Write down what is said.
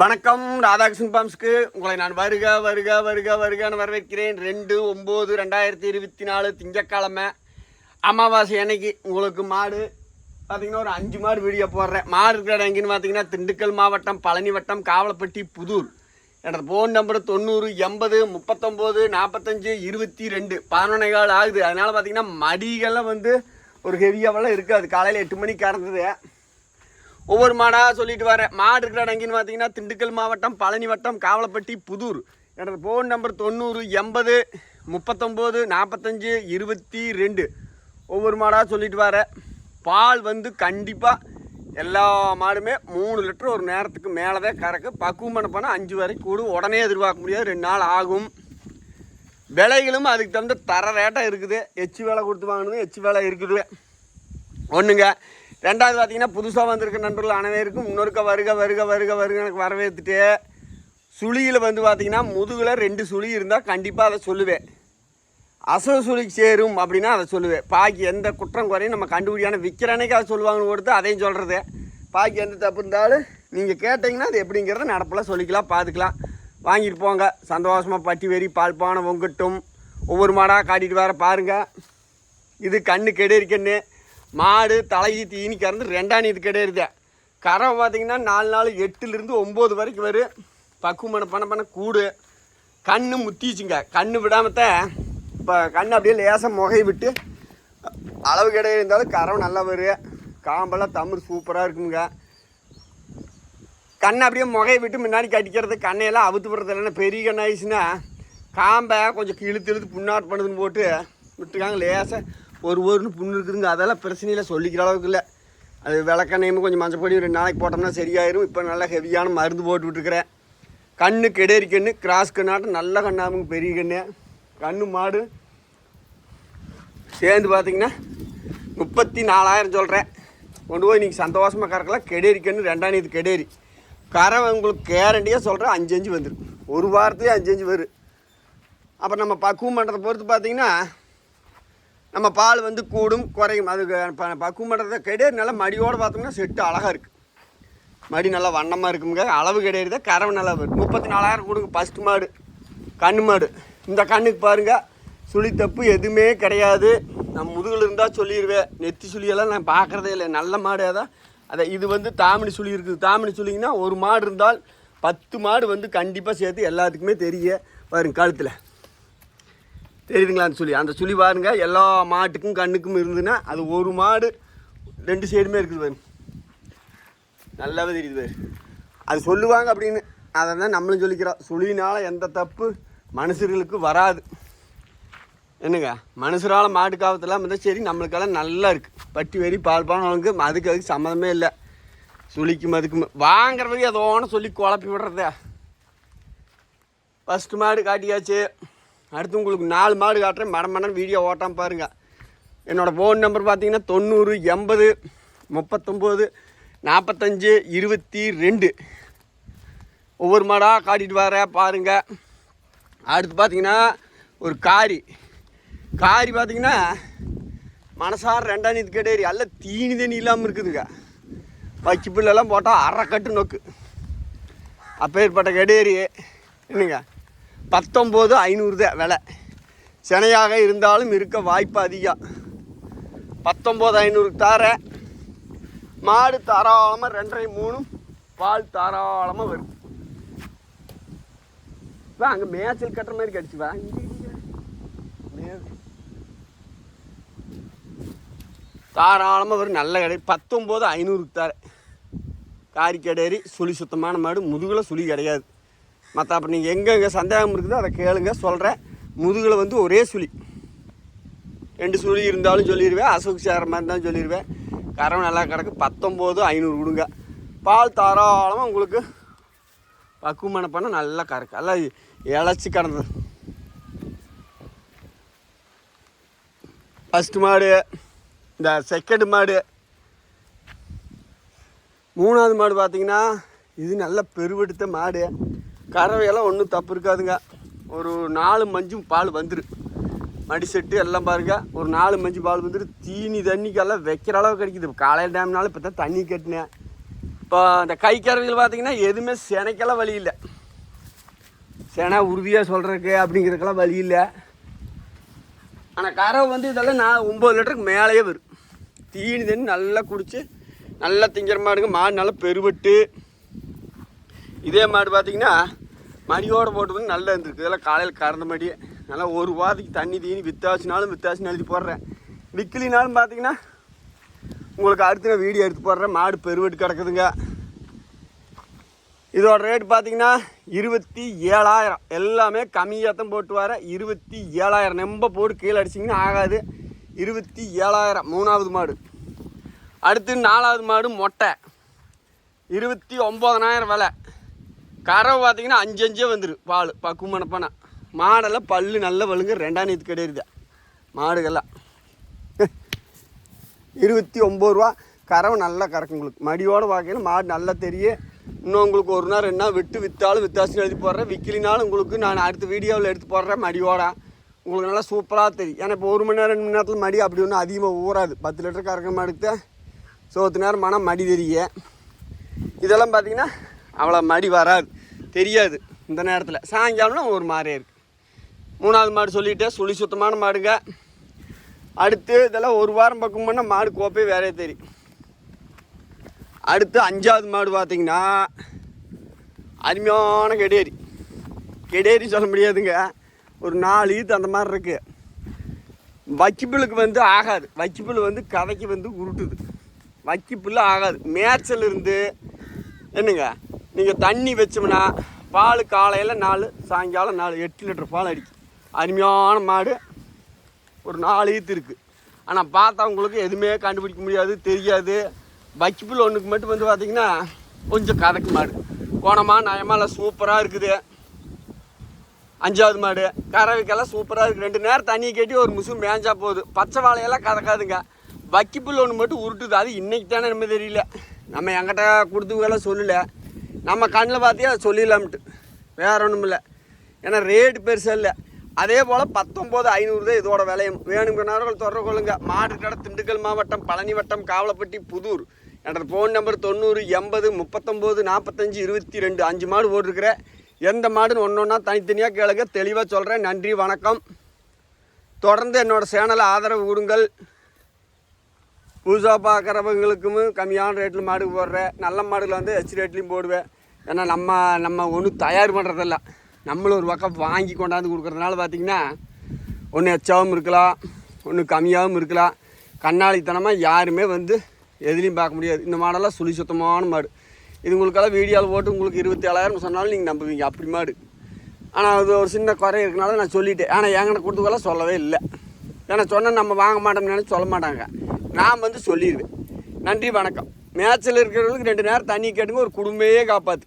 வணக்கம் ராதாகிருஷ்ணன் பாம்ஸ்க்கு. உங்களை நான் வருக வருக வருக வருகன்னு வரவேற்கிறேன். ரெண்டு ஒம்பது ரெண்டாயிரத்தி இருபத்தி நாலு திங்கக்கிழமை அமாவாசை அன்னைக்கு உங்களுக்கு மாடு பார்த்தீங்கன்னா ஒரு அஞ்சு மாடு வீடியோ போடுறேன். மாடு இருக்கிற இடம் எங்கேன்னு பார்த்தீங்கன்னா திண்டுக்கல் மாவட்டம் பழனி வட்டம் காவலப்பட்டி புதூர். எனது ஃபோன் நம்பர் தொண்ணூறு எண்பது முப்பத்தொம்போது நாற்பத்தஞ்சு இருபத்தி ரெண்டு. பதினொன்னே கால் ஆகுது. அதனால் பார்த்தீங்கன்னா மடிகள்லாம் வந்து ஒரு ஹெவியாவெல்லாம் இருக்காது. காலையில் எட்டு மணிக்கு கறந்தது. ஒவ்வொரு மாடாக சொல்லிட்டு வரேன் மாடு இருக்கிற இடம் பார்த்தீங்கன்னா திண்டுக்கல் மாவட்டம் பழனி வட்டம் காவலப்பட்டி புதூர். எனது ஃபோன் நம்பர் தொண்ணூறு எண்பது முப்பத்தொம்போது நாற்பத்தஞ்சு இருபத்தி ரெண்டு. ஒவ்வொரு மாடாக சொல்லிட்டு வர பால் வந்து கண்டிப்பாக எல்லா மாடுமே மூணு லிட்டர் ஒரு நேரத்துக்கு மேலே தான் கறக்கு. பக்குவம் பண்ண போனால் அஞ்சு வரைக்கும் கூடும். உடனே எதிர்பார்க்க முடியாது. ரெண்டு நாள் ஆகும். விலைகளும் அதுக்கு தகுந்த தர ரேட்டாக இருக்குது. எச்சு வேலை கொடுத்து வாங்கணும் எச்சு வேலை இருக்குது. ஒன்றுங்க ரெண்டாவது பார்த்தீங்கன்னா புதுசாக வந்திருக்க நண்பர்கள் அனைவருக்கும் இன்னொருக்க வருக வருக வருக வருக எனக்கு வரவேற்றுட்டு சுழியில் வந்து பார்த்தீங்கன்னா முதுகில் ரெண்டு சுழி இருந்தால் கண்டிப்பாக அதை சொல்லுவேன். அசல் சுழி சேரும் அப்படின்னா அதை சொல்லுவேன். பாக்கி எந்த குற்றம் குறையும் நம்ம கண்டுபிடியான விற்கிற அன்னைக்கு அதை சொல்லுவாங்கன்னு கொடுத்து அதையும் சொல்கிறது பாக்கி எந்த தப்பு இருந்தாலும் நீங்கள் கேட்டிங்கன்னா அது எப்படிங்கிறத நடப்பில் சொல்லிக்கலாம் பார்த்துக்கலாம் வாங்கிட்டு போங்க. சந்தோஷமாக பட்டி வெறி பால் பானை பொங்கட்டும். ஒவ்வொரு மாடாக காட்டிட்டு வர பாருங்கள் இது கண்ணு கெடேரி மாடு தலைக்கு தீனி கறந்து ரெண்டாம் இது கிடையாது கறவை பார்த்தீங்கன்னா நாலு நாள் எட்டுலேருந்து ஒம்பது வரைக்கும் வரும். பக்குவம் பண்ண பண்ண பண்ண கூடு. கண்ணு முத்திச்சுங்க. கண்ணு விடாமத்தான் இப்போ கண்ணு அப்படியே லேசாக முகை விட்டு அளவு கிடையாது இருந்தாலும் கறவை நல்லா வரும். காம்பெல்லாம் தமிழ் சூப்பராக இருக்குங்க. கண்ணை அப்படியே முகையை விட்டு முன்னாடி கடிக்கிறது கண்ணையெல்லாம் அவுத்து விடுறது இல்லைன்னா பெரிய கண் காம்பை கொஞ்சம் இழுத்து இழுத்து புண்ணாட்டு பண்ணுதுன்னு போட்டு விட்டுருக்காங்க லேசாக ஒரு ஒருன்னு புண்ணு இருக்குதுங்க. அதெல்லாம் பிரச்சனையில் சொல்லிக்கிற அளவுக்கு இல்லை. அது விளக்கெண்ணையும் கொஞ்சம் மஞ்சள் பொடி ரெண்டு நாளைக்கு போட்டோம்னா சரியாயிரும். இப்போ நல்லா ஹெவியான மருந்து போட்டு கண்ணு கெடேரி கண்ணு கிராஸ் கண்ணாட்டம் நல்ல கண்ணாமுங்க பெரிய கண்ணு. கண்ணு மாடு. சேர்ந்து பார்த்தீங்கன்னா முப்பத்தி நாலாயிரம் சொல்கிறேன் கொண்டு போய் நீங்கள் சந்தோஷமாக கறக்கலாம். கெடேரி கண்ணு ரெண்டாம் இது கெடேரி. கரை உங்களுக்கு கேரண்டியாக சொல்கிறேன் அஞ்சு அஞ்சு வந்துடும் ஒரு வாரத்துலேயே அஞ்சு அஞ்சு வரும். அப்புறம் நம்ம பக்குவம் பண்ணுறதை பொறுத்து பார்த்தீங்கன்னா நம்ம பால் வந்து கூடும் குறையும். அதுக்கு ப- பக்குவம் பண்ணுறத கிடையாது. நல்லா மடியோடு பார்த்தோம்னா செட்டு அழகாக இருக்குது மடி நல்லா வண்ணமாக இருக்குங்க. அளவு கிடையாது. கறவை நல்லா வரும் முப்பத்தி நாலாயிரம் கொடுங்க. ஃபஸ்ட்டு மாடு. கண்ணு மாடு. இந்த கண்ணுக்கு பாருங்கள் சுழி தப்பு எதுவுமே கிடையாது. நான் முதுகில் இருந்தால் சொல்லிடுவேன் நெத்தி சுழியெல்லாம் நான் பார்க்குறதே இல்லை. நல்ல மாடு தான் அதை இது வந்து தாமணி சுழி இருக்குது. தாமணி சுழிங்கன்னா ஒரு மாடு இருந்தால் பத்து மாடு வந்து கண்டிப்பாக சேர்த்து எல்லாத்துக்குமே தெரிய வரும் கழுத்தில் தெரியுதுங்களா அந்த சுழி அந்த சுழி பாருங்க எல்லா மாட்டுக்கும் கண்ணுக்கும் இருந்ததுன்னா அது ஒரு மாடு ரெண்டு சைடுமே இருக்குது பாரு நல்லாவே தெரியுது பாரு. அது சொல்லுவாங்க அப்படின்னு. அதை தான் நம்மளும் சொல்லிக்கிறோம். சுழினால் எந்த தப்பு மனுஷர்களுக்கு வராது. என்னங்க? மனுஷரால் மாட்டு காவத்தெல்லாம் இருந்தால் சரி நம்மளுக்கெல்லாம் நல்லா இருக்குது பட்டி வெறி பால் பானவங்களுக்கு அதுக்கு அதுக்கு சம்மந்தமே இல்லை. சுழிக்கும் அதுக்கும். வாங்குறவங்க அதோன்னு சொல்லி குழப்பி விடுறதே. ஃபஸ்ட்டு மாடு காட்டியாச்சு. அடுத்து உங்களுக்கு நாலு மாடு காட்டுறேன். மடம் மடம் வீடியோ ஓட்டாமல் பாருங்கள் என்னோடய ஃபோன் நம்பர் பார்த்தீங்கன்னா தொண்ணூறு எண்பது முப்பத்தொம்போது நாற்பத்தஞ்சு இருபத்தி ரெண்டு. ஒவ்வொரு மாடாக காட்டிட்டு வர பாருங்கள் அடுத்து பார்த்தீங்கன்னா ஒரு காரி. காரி பார்த்தீங்கன்னா மனசார ரெண்டாம் நீதி கேட்டேரி எல்லாம் தீனி தண்ணி இல்லாமல் இருக்குதுங்க. பச்சி புல்லெல்லாம் போட்டால் அரை கட்டு நொக்கு. அப்பேற்பட்ட கெடேரி என்னங்க? பத்தொம்போது ஐநூறு தான் விலை. சினையாக இருந்தாலும் இருக்க வாய்ப்பு அதிகம். பத்தொம்போது ஐநூறுக்கு தார மாடு தாராளமாக ரெண்டரை மூணு பால் தாராளமாக வரும். வா அங்கே மேய்ச்சல் கட்டுற மாதிரி கிடச்சி வா. தாராளமாக வரும் நல்ல கடை. பத்தொம்போது ஐநூறுக்கு தார காரி சுழி சுத்தமான மாடு. முதுகில் சுழி கிடையாது. மற்ற அப்போ நீங்கள் எங்கெங்கே சந்தேகம் இருக்குதோ அதை கேளுங்க சொல்கிறேன் முதுகில் வந்து ஒரே சுழி. ரெண்டு சுழி இருந்தாலும் சொல்லிடுவேன் அசோக் சேர மாதிரி இருந்தாலும் சொல்லிடுவேன் கரம் நல்லா கிடக்கு பத்தொம்போது ஐநூறு கொடுங்க. பால் தாராளமாக உங்களுக்கு பக்குவமான பண்ண நல்லா கறக்கு. நல்லா இழைச்சி கிடந்தது ஃபஸ்ட்டு மாடு இந்த செகண்ட் மாடு. மூணாவது மாடு பார்த்தீங்கன்னா இது நல்ல பெருவெடுத்த மாடு. கறவையெல்லாம் ஒன்றும் தப்பு இருக்காதுங்க. ஒரு நாலு மஞ்சும் பால் வந்துடும் மடி செட்டு எல்லாம் பாருங்க. ஒரு நாலு மஞ்சு பால் வந்துட்டு தீனி தண்ணிக்கெல்லாம் வைக்கிற அளவு கிடைக்குது. காலையில் டைம்னாலும் இப்போ தான் தண்ணி கட்டினேன். இப்போ அந்த கை கறவையில் பார்த்தீங்கன்னா எதுவுமே செனைக்கெல்லாம் வழி இல்லை. செனை உறுதியாக சொல்கிறதுக்கு அப்படிங்கிறதுக்கெல்லாம் வழி இல்லை. ஆனால் கறவை வந்து இதெல்லாம் நான் ஒம்பது லிட்டருக்கு மேலேயே வரும். தீனி தண்ணி நல்லா குடித்து நல்லா திங்கிற மாடுங்க மாடு நல்லா பெருவட்டு. இதே மாடு பார்த்தீங்கன்னா மணியோடு போட்டு நல்லா இருந்திருக்கு. இதெல்லாம் காலையில் கறந்த மாதிரியே. நல்லா ஒரு வாரத்துக்கு தண்ணி தீனி வித்தாசினாலும் வித்தாச்சுன்னு எழுதி போடுறேன். விக்கிலினாலும் பார்த்தீங்கன்னா உங்களுக்கு அடுத்து நான் வீடியோ எடுத்து போடுறேன். மாடு பெருவெட்டு கிடக்குதுங்க. இதோட ரேட் பார்த்தீங்கன்னா இருபத்தி ஏழாயிரம். எல்லாமே கம்மியாக தான் போட்டு வர. இருபத்தி ஏழாயிரம். நம்ப போட்டு கீழே அடிச்சிங்கன்னா ஆகாது. இருபத்தி ஏழாயிரம். மூணாவது மாடு. அடுத்து நாலாவது மாடு மொட்டை. இருபத்தி ஒம்பதனாயிரம் விலை. கறவை பார்த்தீங்கன்னா அஞ்சு அஞ்சே வந்துடும் பால் பக்குவமான மாடெல்லாம் பல்லு நல்ல வலுங்க ரெண்டாம் நேற்று கிடையாது. மாடுகள்லாம். இருபத்தி ஒம்பது ரூபா. கறவை நல்லா கறக்கும் உங்களுக்கு. மடியோடு பார்க்கணும் மாடு நல்லா தெரியும் இன்னும் உங்களுக்கு ஒரு நாள் ரெண்டு நாள் விட்டு விற்றாலும் வித்தாசம் எழுதி போடுறேன். விற்கலினாலும் உங்களுக்கு நான் அடுத்த வீடியோவில் எடுத்து போடுறேன் மடியோட. உங்களுக்கு நல்லா சூப்பராக தெரியும். ஏன்னா இப்போ ஒரு மணி நேரம் ரெண்டு மணி நேரத்தில் மடி அப்படி ஒன்றும் அதிகமாக ஊறாது. பத்து லிட்டர் கறக்க மாடுக்கு. சோத்து நேரம் மனம் மடி தெரியும் இதெல்லாம் பார்த்தீங்கன்னா அவ்வளோ மடி வராது. தெரியாது இந்த நேரத்தில். சாயங்காலம்னா ஒரு மாதிரியே இருக்குது மூணாவது மாடு சொல்லிவிட்டேன் சுழி சுத்தமான மாடுங்க. அடுத்து இதெல்லாம் ஒரு வாரம் பக்கம் பண்ணால் மாடு கோப்பே வேறே தெரியும். அடுத்து அஞ்சாவது மாடு பார்த்தீங்கன்னா அருமையான கெடேரி. கெடேரி சொல்ல முடியாதுங்க. ஒரு நாலு ஈத்து அந்த மாதிரி இருக்குது வக்கிப்புலுக்கு வந்து ஆகாது. வக்கிப்புல் வந்து கதைக்கு வந்து உருட்டுது. வக்கிப்புல் ஆகாது. மேய்ச்சல் இருந்து என்னங்க? நீங்கள் தண்ணி வச்சோம்னா பால் காலையில் நாலு சாயங்காலம் நாலு எட்டு லிட்டர் பால் அடிக்கும். அருமையான மாடு. ஒரு நாலு ஈத்து இருக்குது ஆனால் பார்த்தவங்களுக்கு எதுவுமே கண்டுபிடிக்க முடியாது தெரியாது. வக்கிப்புல் ஒன்றுக்கு மட்டும் வந்து பார்த்திங்கன்னா கொஞ்சம் கதக்கு மாடு. கோணமாக நயமாலாம் சூப்பராக இருக்குது. அஞ்சாவது மாடு. கறவைக்கெல்லாம் சூப்பராக இருக்குது ரெண்டு நேரம் தண்ணி கட்டி ஒரு முசு மேஞ்சா போகுது. பச்சை வாழையெல்லாம் கதக்காதுங்க. வக்கிப்புல் ஒன்று மட்டும் உருட்டுது. அது இன்னைக்கு தானே நம்ம தெரியல. நம்ம எங்கிட்ட கொடுத்தவங்கெல்லாம் சொல்லலை. நம்ம கண்ணில் பார்த்தியா சொல்லிடலாம்ட்டு. வேற ஒன்றும் இல்லை. ஏன்னா ரேட்டு பெருசாக இல்லை. அதே போல் பத்தொம்போது ஐநூறு தான் இதோட விலையும். வேணுங்கிறவர்கள் தொடர்பு கொள்ளுங்க. மாடு கடை திண்டுக்கல் மாவட்டம் பழனி வட்டம் காவலப்பட்டி புதூர். என்னோட ஃபோன் நம்பர் தொண்ணூறு எண்பது முப்பத்தொம்போது நாற்பத்தஞ்சு இருபத்தி ரெண்டு அஞ்சு மாடு போட்டிருக்கிற. எந்த மாடுன்னு ஒன்று ஒன்றா தனித்தனியாக கேளுங்க. தெளிவாக சொல்கிறேன் நன்றி வணக்கம். தொடர்ந்து என்னோடய சேனலை ஆதரவு கொடுங்கள். புதுசாக பார்க்குறவங்களுக்கும் கம்மியான ரேட்டில் மாடு போடுறேன் நல்ல மாடுகளை வந்து ஹெச் ரேட்லேயும் போடுவேன். ஏன்னா நம்ம நம்ம ஒன்றும் தயார் பண்ணுறதில்ல நம்மளும் ஒரு பக்கம் வாங்கி கொண்டாந்து கொடுக்குறதுனால பார்த்திங்கன்னா ஒன்று எச்சாவும் இருக்கலாம் ஒன்று கம்மியாகவும் இருக்கலாம். கண்ணாடித்தனமாக யாருமே வந்து எதுலேயும் பார்க்க முடியாது. இந்த மாடெல்லாம் சுழி சுத்தமான மாடு. இது உங்களுக்கெல்லாம் வீடியோவில் போட்டு உங்களுக்கு இருபத்தி ஏழாயிரம் சொன்னாலும் நீங்கள் நம்புவீங்க. அப்படி மாடு. ஆனால் அது ஒரு சின்ன குறை இருக்கனால நான் சொல்லிட்டேன். ஆனால் எங்கன்னு கொடுத்துக்கெல்லாம் சொல்லவே இல்லை. ஏன்னா சொன்னால் நம்ம வாங்க மாட்டோம்னு சொல்ல மாட்டாங்க. நான் வந்து சொல்லிடுவேன் நன்றி வணக்கம். மேட்ச்சில் இருக்கிறவங்களுக்கு ரெண்டு நேரம் தண்ணி கேட்டுங்க ஒரு குடும்பமே காப்பாற்று